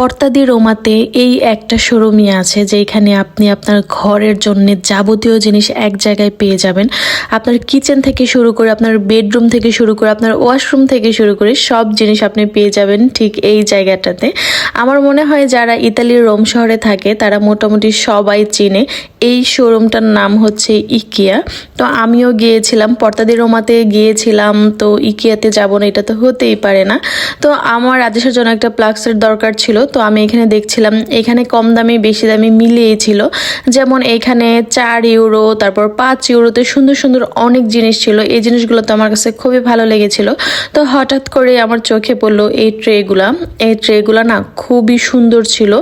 পর্তাদি রোমাতে এই একটা শোরুমই আছে যেখানে আপনি আপনার ঘরের জন্য যাবতীয় জিনিস এক জায়গায় পেয়ে যাবেন। আপনার কিচেন থেকে শুরু করে, আপনার বেডরুম থেকে শুরু করে, আপনার ওয়াশরুম থেকে শুরু করে সব জিনিস আপনি পেয়ে যাবেন ঠিক এই জায়গাটাতে। আমার মনে হয় যারা ইতালির রোম শহরে থাকে, তারা মোটামুটি সবাই চিনে এই শোরুমটার নাম হচ্ছে ইকিয়া তো আমিও গিয়েছিলাম পর্তাদি রোমাতে গিয়েছিলাম, তো ইকিয়াতে যাব না, এটা তো হতেই পারে না। তো আমার আদেশের জন্য একটা প্লাক্সের দরকার ছিল তো আমি এখানে দেখছিলাম, এখানে কম দামে, বেশি দামে মিলিয়েই ছিল। যেমন এখানে চার ইউরো, তারপর পাঁচ ইউরোতে সুন্দর সুন্দর অনেক জিনিস ছিল। এই জিনিসগুলো তো আমার কাছে খুবই ভালো লেগেছিল। তো হঠাৎ করে আমার চোখে পড়ল এই ট্রেগুলা। এই ট্রেগুলা না খুবই সুন্দর ছিল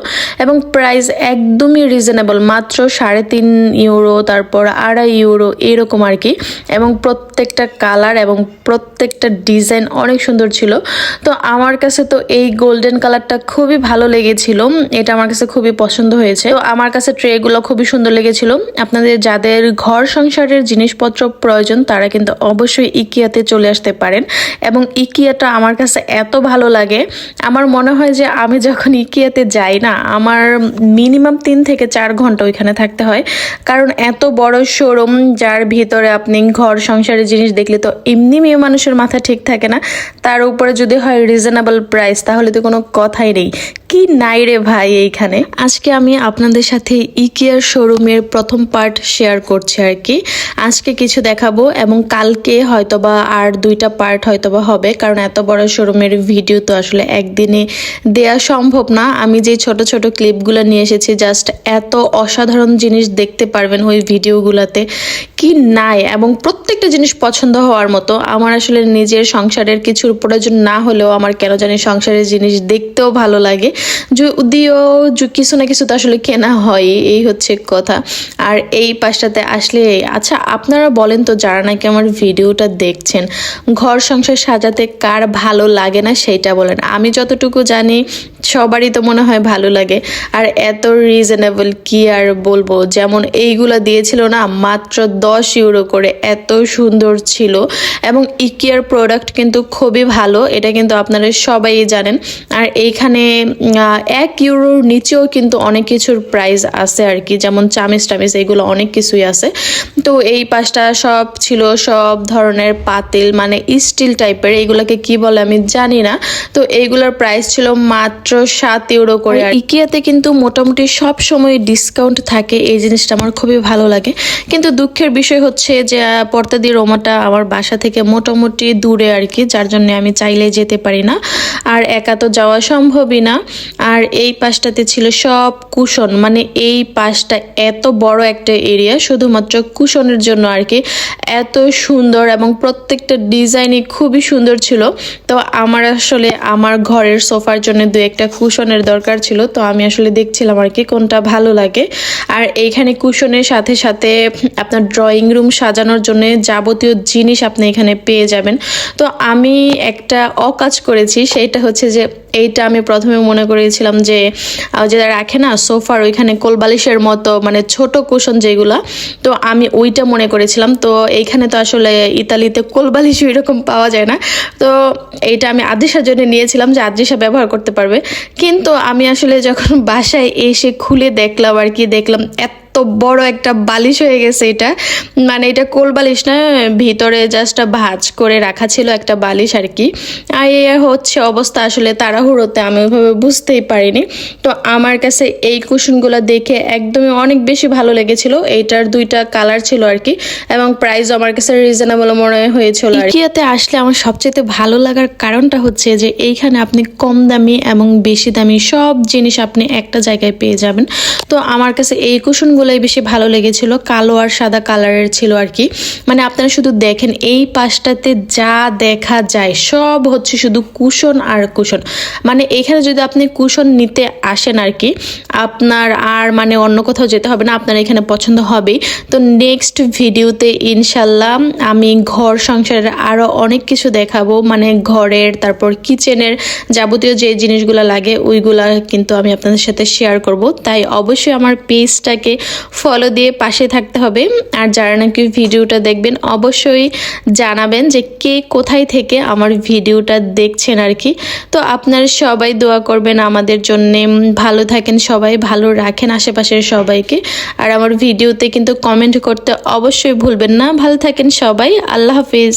এবং প্রাইস একদমই রিজনেবল, মাত্র সাড়ে তিন ইউরো, তারপর আড়াই ইউরো এরকম আর কি। এবং প্রত্যেকটা কালার এবং প্রত্যেকটা ডিজাইন অনেক সুন্দর ছিল। তো আমার কাছে তো এই গোল্ডেন কালারটা খুবই ভালো লেগেছিল। এটা আমার কাছে খুবই পছন্দ হয়েছে। তো আমার কাছে ট্রেগুলো খুবই সুন্দর লেগেছিল। আপনাদের যাদের ঘর সংসারের জিনিসপত্র প্রয়োজন, তারা কিন্তু অবশ্যই ইকিয়াতে চলে আসতে পারেন। এবং ইকিয়াটা আমার কাছে এত ভালো লাগে। আমার মনে হয় যে আমি যখন ইকিয়াতে যাই না, আমার মিনিমাম তিন থেকে চার ঘণ্টা ওইখানে থাকতে হয়। কারণ এত বড় শোরুম, যার ভিতরে আপনি ঘর সংসারের জিনিস দেখলে তো এমনি মেয়ে মানুষের মাথা ঠিক থাকে না। তার উপরে যদি হয় রিজনেবল প্রাইস, তাহলে তো কোনো কথাই নেই। কি নাই রে ভাই এইখানে? আজকে আমি আপনাদের সাথে ইকিয়ার শোরুমের প্রথম পার্ট শেয়ার করছি আর কি। আজকে কিছু দেখাবো এবং কালকে হয়তোবা আর দুইটা পার্ট হয়তোবা হবে, কারণ এত বড় শোরুমের ভিডিও তো আসলে একদিনে দেয়া সম্ভব না। আমি যে ছোট ছোট ক্লিপগুলো নিয়ে এসেছি জাস্ট এত অসাধারণ জিনিস দেখতে পারবেন ওই ভিডিওগুলোতে। কি নাই? এবং প্রত্যেকটা জিনিস পছন্দ হওয়ার মতো। আমার আসলে নিজের সংসারের কিছুর প্রয়োজন না হলেও আমার কেন জানি সংসারের জিনিস দেখতেও ভালো লাগে। যদিও কিছু না কিছু তো আসলে কেনা হয়, এই হচ্ছে কথা। আর এই পাশটাতে আসলে আচ্ছা আপনারা বলেন তো যারা নাকি আমার ভিডিওটা দেখছেন, ঘর সংসার সাজাতে কার ভালো লাগে না সেইটা বলেন। আমি যতটুকু জানি, সবারই তো মনে হয় ভালো লাগে। আর এত রিজনেবল কি আর বলব, যেমন এইগুলো দিয়েছিল না, মাত্র দশ ইউরো করে এত সুন্দর ছিল। এবং ইকিয়ার প্রোডাক্ট কিন্তু খুবই ভালো, এটা কিন্তু আপনারা সবাই জানেন। আর এইখানে এক ইউরোর নিচেও কিন্তু অনেক কিছুর প্রাইস আছে আর কি, যেমন চামিচ টামিচ, এগুলো অনেক কিছুই আছে। তো এই পাশটা সব ছিল সব ধরনের পাতিল মানে স্টিল টাইপের এইগুলোকে কি বলে আমি জানি না। তো এইগুলোর প্রাইস ছিল মাত্র সাত ইউরো করে। আর ইকিয়াতে কিন্তু মোটামুটি সব সময় ডিসকাউন্ট থাকে, এই জিনিসটা আমার খুবই ভালো লাগে। কিন্তু দুঃখের বিষয় হচ্ছে যে পর্তাদি রোমাটা আমার বাসা থেকে মোটামুটি দূরে আর কি, যার জন্য আমি চাইলে যেতে পারি না। আর একা তো যাওয়া সম্ভবই না। আর এই পাশটাতে ছিল সব কুশন। মানে এই পাশটা এত বড় একটা এরিয়া শুধুমাত্র কুশনের জন্য আর কি। এত সুন্দর এবং প্রত্যেকটা ডিজাইনই খুবই সুন্দর ছিল। তো আমার আসলে আমার ঘরের সোফার জন্য দু একটা কুশনের দরকার ছিল। তো আমি আসলে দেখছিলাম আর কি কোনটা ভালো লাগে। আর এইখানে কুশনের সাথে সাথে আপনার ড্রয়িং রুম সাজানোর জন্য যাবতীয় জিনিস আপনি এখানে পেয়ে যাবেন। তো আমি একটা অকাজ করেছি সেইটা হচ্ছে যে এইটা আমি প্রথমে মনে করেছিলাম যে যেটা রাখে না, সোফার ওইখানে কোলবালিশের মতো মানে ছোট কুশন যেগুলা, তো আমি ওইটা মনে করেছিলাম। তো এইখানে তো আসলে ইতালিতে কোলবালিশ এরকম পাওয়া যায় না। তো এইটা আমি আদ্রিসার জন্য নিয়েছিলাম যে আদ্রিসা ব্যবহার করতে পারবে। কিন্তু আমি আসলে যখন বাসায় এসে খুলে দেখলাম আর কি, দেখলাম এত বড় একটা বালিশ হয়ে গেছে এটা। মানে এটা কোল বালিশ না, ভিতরে জাস্ট ভাঁজ করে রাখা ছিল একটা বালিশ আর কি। আর এই হচ্ছে অবস্থা আসলে তাড়াহুড়োতে, আমি ওইভাবে বুঝতেই পারিনি। তো আমার কাছে এই কুশনগুলো দেখে একদমই অনেক বেশি ভালো লেগেছিল। এইটার দুইটা কালার ছিল আর কি, এবং প্রাইস আমার কাছে রিজনেবল মনে হয়েছিল আর ইকিয়াতে আসলে আমার সবচেয়ে ভালো লাগার কারণটা হচ্ছে যে, এইখানে আপনি কম দামি এবং বেশি দামি সব জিনিস আপনি একটা জায়গায় পেয়ে যাবেন। তো আমার কাছে এই কুশনগুলোই বেশি ভালো লেগেছিল। কালো আর সাদা কালারের ছিল আর কি। মানে আপনারা শুধু দেখেন, এই পাশটাতে যা দেখা যায়, সব হচ্ছে শুধু কুশন আর কুশন। মানে এখানে যদি আপনি কুশন নিতে আসেন আর কি, আপনার আর মানে অন্য কোথাও যেতে হবে না, আপনার এখানে পছন্দ হবেই। তো নেক্সট ভিডিওতে ইনশাল্লাহ আমি ঘর সংসারের আরও অনেক কিছু দেখাবো। মানে ঘরের, তারপর কিচেনের যাবতীয় যে জিনিসগুলো লাগে, ওইগুলা কিন্তু আমি আপনাদের সাথে শেয়ার করব। তাই অবশ্যই আমার পেজটাকে ফলো দিয়ে পাশে থাকতে হবে। আর যারা নাকি ভিডিওটা দেখবেন, অবশ্যই জানাবেন যে কে কোথায় থেকে আমার ভিডিওটা দেখছেন আর কি। তো আপনারা সবাই দোয়া করবেন আমাদের জন্যে। ভালো থাকেন সবাই, ভালো রাখেন আশেপাশের সবাইকে। আর আমার ভিডিওতে কিন্তু কমেন্ট করতে অবশ্যই ভুলবেন না। ভালো থাকেন সবাই। আল্লাহ হাফিজ।